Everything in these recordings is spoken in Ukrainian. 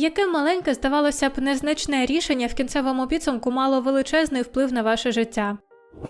Яке маленьке, здавалося б, незначне рішення в кінцевому підсумку мало величезний вплив на ваше життя.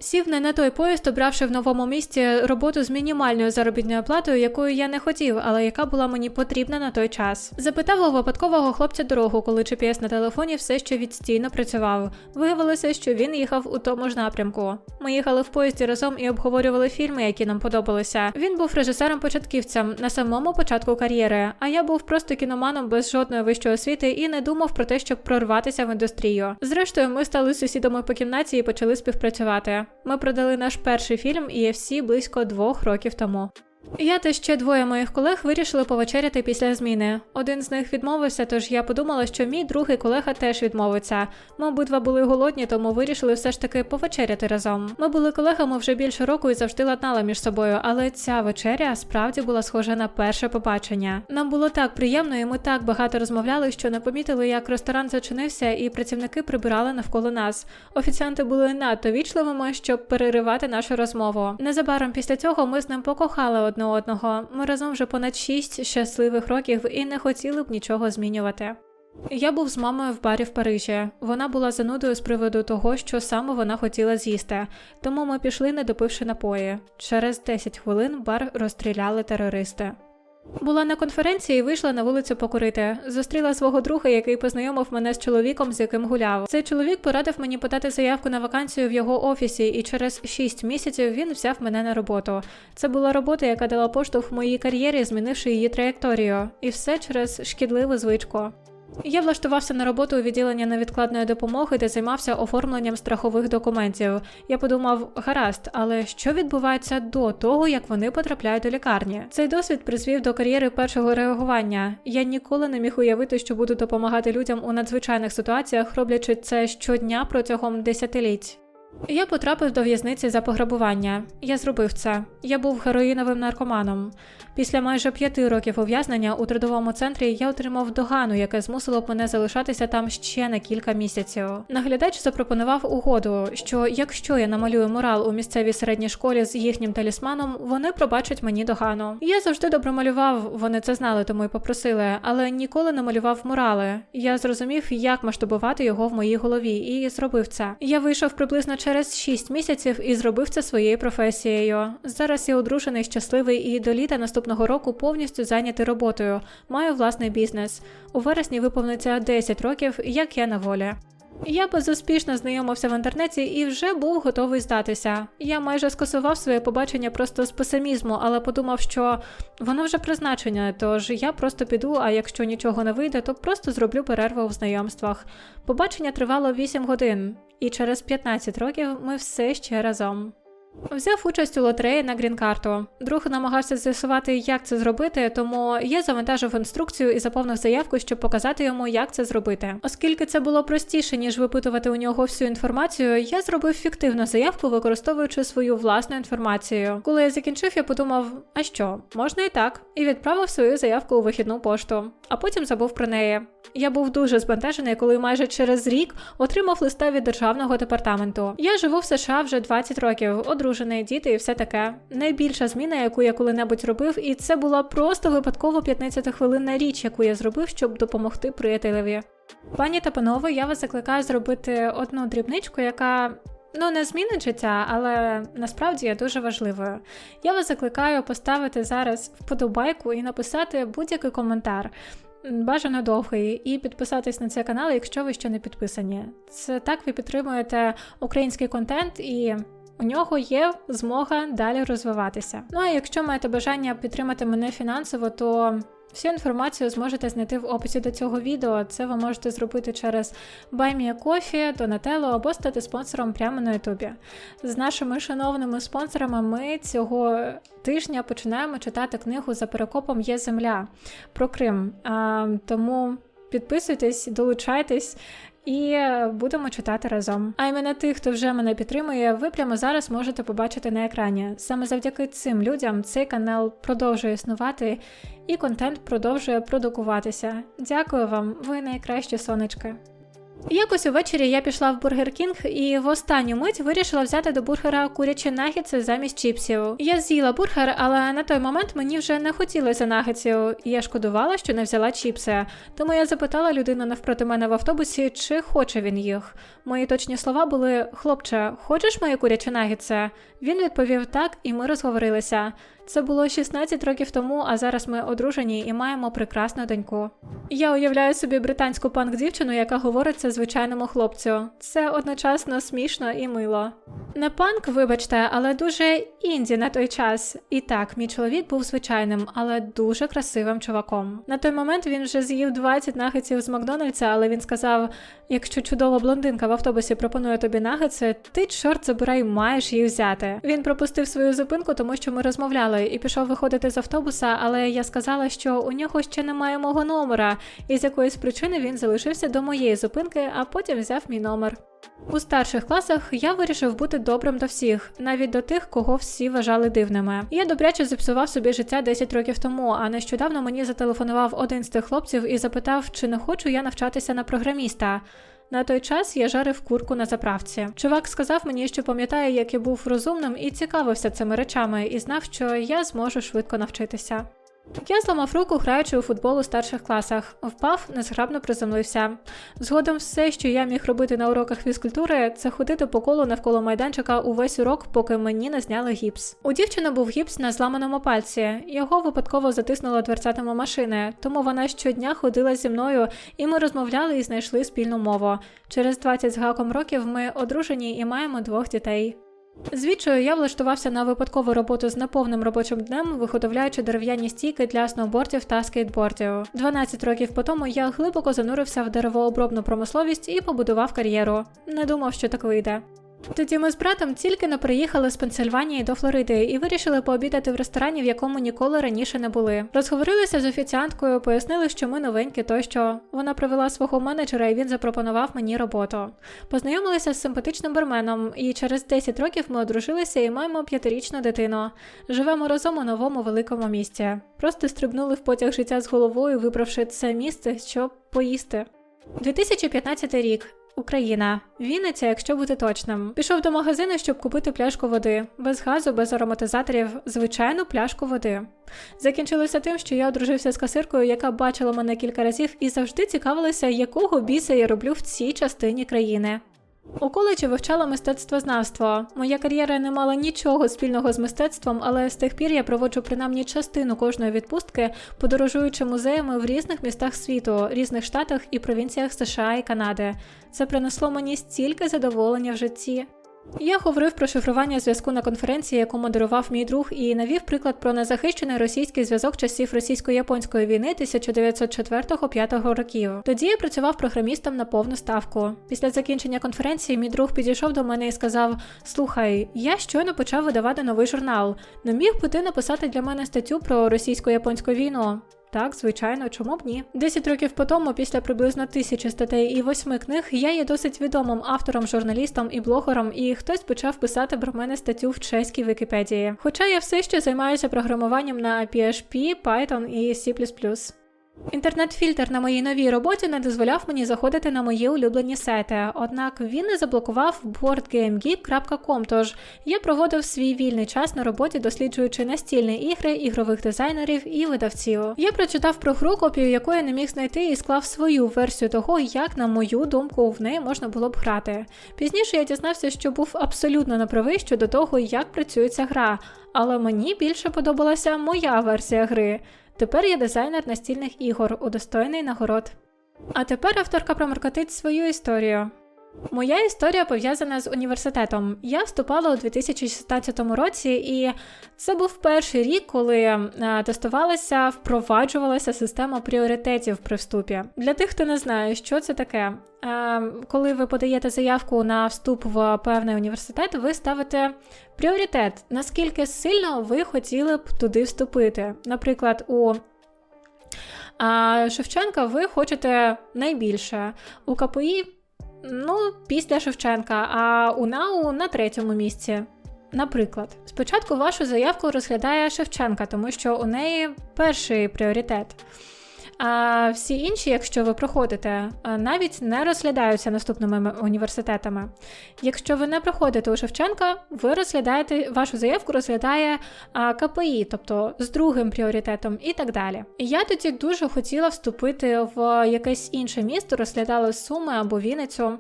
Сів не на той поїзд, обравши в новому місті роботу з мінімальною заробітною платою, якою я не хотів, але яка була мені потрібна на той час. Запитав у випадкового хлопця дорогу, коли GPS на телефоні все ще відстійно працював. Виявилося, що він їхав у тому ж напрямку. Ми їхали в поїзді разом і обговорювали фільми, які нам подобалися. Він був режисером-початківцем на самому початку кар'єри, а я був просто кіноманом без жодної вищої освіти і не думав про те, щоб прорватися в індустрію. Зрештою, ми стали сусідами по кімнаті і почали співпрацювати. Ми продали наш перший фільм EFC близько двох років тому. Я та ще двоє моїх колег вирішили повечеряти після зміни. Один з них відмовився, тож я подумала, що мій другий колега теж відмовиться. Ми обидва були голодні, тому вирішили все ж таки повечеряти разом. Ми були колегами вже більше року і завжди ладнали між собою, але ця вечеря справді була схожа на перше побачення. Нам було так приємно, і ми так багато розмовляли, що не помітили, як ресторан зачинився, і працівники прибирали навколо нас. Офіціанти були надто вічливими, щоб переривати нашу розмову. Незабаром після цього ми з ним покохали одне одного. Ми разом вже понад шість щасливих років і не хотіли б нічого змінювати. Я був з мамою в барі в Парижі. Вона була занудою з приводу того, що саме вона хотіла з'їсти, тому ми пішли, не допивши напої. Через 10 хвилин бар розстріляли терористи. Була на конференції і вийшла на вулицю покурити. Зустріла свого друга, який познайомив мене з чоловіком, з яким гуляв. Цей чоловік порадив мені подати заявку на вакансію в його офісі, і через 6 місяців він взяв мене на роботу. Це була робота, яка дала поштовх моїй кар'єрі, змінивши її траєкторію, і все через шкідливу звичку. Я влаштувався на роботу у відділення невідкладної допомоги, де займався оформленням страхових документів. Я подумав, гаразд, але що відбувається до того, як вони потрапляють до лікарні? Цей досвід призвів до кар'єри першого реагування. Я ніколи не міг уявити, що буду допомагати людям у надзвичайних ситуаціях, роблячи це щодня протягом десятиліть. Я потрапив до в'язниці за пограбування. Я зробив це. Я був героїновим наркоманом. Після майже п'яти років ув'язнення у трудовому центрі я отримав догану, яке змусило б мене залишатися там ще на кілька місяців. Наглядач запропонував угоду, що якщо я намалюю мурал у місцевій середній школі з їхнім талісманом, вони пробачать мені догану. Я завжди добре малював, вони це знали, тому й попросили, але ніколи не малював мурали. Я зрозумів, як масштабувати його в моїй голові, і зробив це. Я вийшов приблизно через 6 місяців і зробив це своєю професією. Зараз я одружений, щасливий і до літа наступного року повністю зайнятий роботою. Маю власний бізнес. У вересні виповниться 10 років, як я на волі. Я безуспішно знайомився в інтернеті і вже був готовий здатися. Я майже скасував своє побачення просто з песимізму, але подумав, що воно вже призначення, тож я просто піду, а якщо нічого не вийде, то просто зроблю перерву в знайомствах. Побачення тривало 8 годин, і через 15 років ми все ще разом. Взяв участь у лотереї на грін-карту. Друг намагався з'ясувати, як це зробити, тому я завантажив інструкцію і заповнив заявку, щоб показати йому, як це зробити. Оскільки це було простіше, ніж випитувати у нього всю інформацію, я зробив фіктивну заявку, використовуючи свою власну інформацію. Коли я закінчив, я подумав, а що, можна і так, і відправив свою заявку у вихідну пошту, а потім забув про неї. Я був дуже збентежений, коли майже через рік отримав листа від державного департаменту. Я живу в США вже 20 років, одружений, діти і все таке. Найбільша зміна, яку я коли-небудь робив, і це була просто випадково 15-хвилинна річ, яку я зробив, щоб допомогти приятелеві. Пані та панове, я вас закликаю зробити одну дрібничку, яка. Ну, не змінить життя, але насправді є дуже важливою. Я вас закликаю поставити зараз вподобайку і написати будь-який коментар. Бажано довгий, і підписатись на цей канал, якщо ви ще не підписані. Це так ви підтримуєте український контент і. У нього є змога далі розвиватися. Ну а якщо маєте бажання підтримати мене фінансово, то всю інформацію зможете знайти в описі до цього відео. Це ви можете зробити через BuyMeACoffee, Donatello або стати спонсором прямо на Ютубі. З нашими шановними спонсорами ми цього тижня починаємо читати книгу за перекопом Є земля про Крим. А, тому підписуйтесь, долучайтесь. І будемо читати разом. А імена тих, хто вже мене підтримує, ви прямо зараз можете побачити на екрані. Саме завдяки цим людям цей канал продовжує існувати і контент продовжує продукуватися. Дякую вам, ви найкращі сонечки. Якось увечері я пішла в Бургер Кінг і в останню мить вирішила взяти до бургера курячі нагетси замість чіпсів. Я з'їла бургер, але на той момент мені вже не хотілося нагетсів, і я шкодувала, що не взяла чіпси. Тому я запитала людину навпроти мене в автобусі, чи хоче він їх. Мої точні слова були: хлопче, хочеш мої курячі нагетси? Він відповів так, і ми розговорилися. Це було 16 років тому, а зараз ми одружені і маємо прекрасну доньку. Я уявляю собі британську панк-дівчину, яка говорить це звичайному хлопцю. Це одночасно смішно і мило. Не панк, вибачте, але дуже інді на той час. І так, мій чоловік був звичайним, але дуже красивим чуваком. На той момент він вже з'їв 20 нагетсів з Макдональдса, але він сказав: якщо чудова блондинка в автобусі пропонує тобі нагетси, ти чорт забирай, маєш її взяти. Він пропустив свою зупинку, тому що ми розмовляли, і пішов виходити з автобуса, але я сказала, що у нього ще немає мого номера, і з якоїсь причини він залишився до моєї зупинки, а потім взяв мій номер. У старших класах я вирішив бути добрим до всіх, навіть до тих, кого всі вважали дивними. Я добряче зіпсував собі життя 10 років тому, а нещодавно мені зателефонував один з тих хлопців і запитав, чи не хочу я навчатися на програміста. На той час я жарив курку на заправці. Чувак сказав мені, що пам'ятає, як я був розумним і цікавився цими речами, і знав, що я зможу швидко навчитися. Я зламав руку, граючи у футбол у старших класах, впав, незграбно приземлився. Згодом все, що я міг робити на уроках фізкультури, це ходити по колу навколо майданчика увесь урок, поки мені не зняли гіпс. У дівчини був гіпс на зламаному пальці. Його випадково затиснуло дверцятами машини, тому вона щодня ходила зі мною, і ми розмовляли і знайшли спільну мову. Через 20 з гаком років ми одружені і маємо двох дітей. Звідчою я влаштувався на випадкову роботу з неповним робочим днем, виготовляючи дерев'яні стійки для сноубордів та скейтбордів. 12 років по тому я глибоко занурився в деревообробну промисловість і побудував кар'єру. Не думав, що так вийде. Тоді ми з братом тільки не приїхали з Пенсильванії до Флориди і вирішили пообідати в ресторані, в якому ніколи раніше не були. Розговорилися з офіціанткою, пояснили, що ми новенькі, тощо вона привела свого менеджера, і він запропонував мені роботу. Познайомилися з симпатичним барменом, і через 10 років ми одружилися і маємо п'ятирічну дитину. Живемо разом у новому великому місті. Просто стрибнули в потяг життя з головою, вибравши це місце, щоб поїсти. 2015 рік. Україна, Вінниця, якщо бути точним. Пішов до магазину, щоб купити пляшку води, без газу, без ароматизаторів, звичайну пляшку води. Закінчилося тим, що я одружився з касиркою, яка бачила мене кілька разів і завжди цікавилася, якого біса я роблю в цій частині країни. У коледжі вивчала мистецтвознавство. Моя кар'єра не мала нічого спільного з мистецтвом, але з тих пір я проводжу принаймні частину кожної відпустки, подорожуючи музеями в різних містах світу, різних штатах і провінціях США і Канади. Це принесло мені стільки задоволення в житті. Я говорив про шифрування зв'язку на конференції, яку модерував мій друг, і навів приклад про незахищений російський зв'язок часів російсько-японської війни 1904-5 років. Тоді я працював програмістом на повну ставку. Після закінчення конференції мій друг підійшов до мене і сказав: Слухай, я щойно почав видавати новий журнал. Не міг би ти написати для мене статтю про російсько-японську війну? Так, звичайно, чому б ні? Десять років по тому, після приблизно тисячі статей і восьми книг, я є досить відомим автором, журналістом і блогером, і хтось почав писати про мене статтю в чеській Вікіпедії. Хоча я все ще займаюся програмуванням на PHP, Python і C++. Інтернет-фільтр на моїй новій роботі не дозволяв мені заходити на мої улюблені сайти, однак він не заблокував boardgamegeek.com, тож я проводив свій вільний час на роботі, досліджуючи настільні ігри, ігрових дизайнерів і видавців. Я прочитав про гру, копію якої не міг знайти, і склав свою версію того, як, на мою думку, в неї можна було б грати. Пізніше я дізнався, що був абсолютно неправий щодо того, як працює ця гра, але мені більше подобалася моя версія гри. Тепер я дизайнер настільних ігор, удостоєний нагород. А тепер авторка проморкотить свою історію. Моя історія пов'язана з університетом. Я вступала у 2016 році, і це був перший рік, коли е, тестувалася, впроваджувалася система пріоритетів при вступі. Для тих, хто не знає, що це таке. Е, коли ви подаєте заявку на вступ в певний університет, ви ставите пріоритет, наскільки сильно ви хотіли б туди вступити. Наприклад, у Шевченка ви хочете найбільше. У КПІ Ну, після Шевченка, а УНАУ на третьому місці. Наприклад, спочатку вашу заявку розглядає Шевченка, тому що у неї перший пріоритет. А всі інші, якщо ви проходите, навіть не розглядаються наступними університетами. Якщо ви не проходите у Шевченка, ви розглядаєте вашу заявку розглядає КПІ, тобто з другим пріоритетом і так далі. Я тоді дуже хотіла вступити в якесь інше місто, розглядала Суми або Вінницю.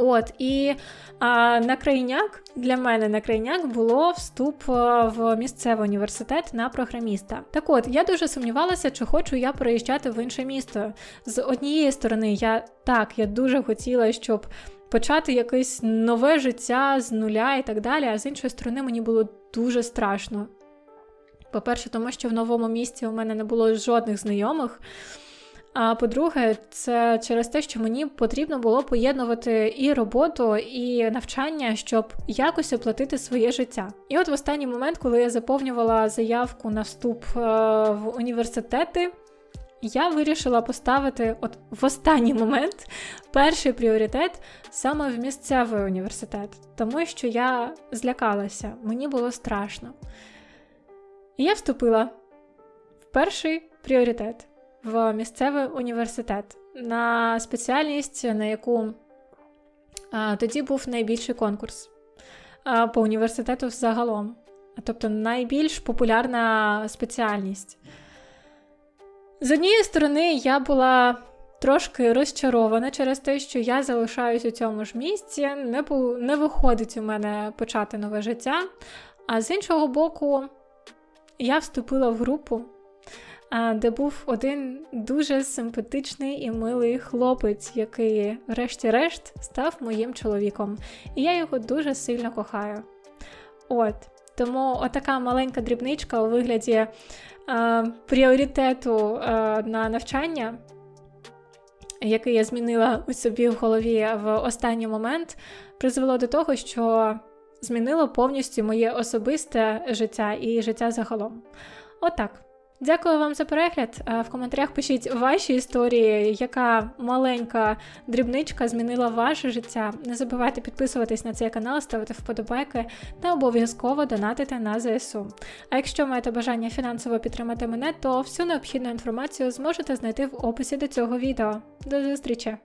От, і а, на крайняк для мене на крайняк було вступ в місцевий університет на програміста. Так от, я дуже сумнівалася, чи хочу я переїжджати в інше місто. З однієї сторони, я так, я дуже хотіла, щоб почати якесь нове життя з нуля і так далі. А з іншої сторони, мені було дуже страшно. По-перше, тому що в новому місті у мене не було жодних знайомих. А по-друге, це через те, що мені потрібно було поєднувати і роботу, і навчання, щоб якось оплатити своє життя. І от в останній момент, коли я заповнювала заявку на вступ е, в університети, я вирішила поставити от в останній момент перший пріоритет саме в місцевий університет, тому що я злякалася, мені було страшно. І я вступила в перший пріоритет в місцевий університет на спеціальність, на яку тоді був найбільший конкурс по університету загалом. Тобто найбільш популярна спеціальність. З однієї сторони, я була трошки розчарована через те, що я залишаюсь у цьому ж місці, не, бу- не виходить у мене почати нове життя. А з іншого боку, я вступила в групу, де був один дуже симпатичний і милий хлопець, який, врешті-решт, став моїм чоловіком. І я його дуже сильно кохаю. От. Тому отака маленька дрібничка у вигляді е, пріоритету е, на навчання, який я змінила у собі в голові в останній момент, призвело до того, що змінило повністю моє особисте життя і життя загалом. Отак. Дякую вам за перегляд. Е, В коментарях пишіть ваші історії, яка маленька дрібничка змінила ваше життя. Не забувайте підписуватись на цей канал, ставити вподобайки та обов'язково донатити на ЗСУ. А якщо маєте бажання фінансово підтримати мене, то всю необхідну інформацію зможете знайти в описі до цього відео. До зустрічі!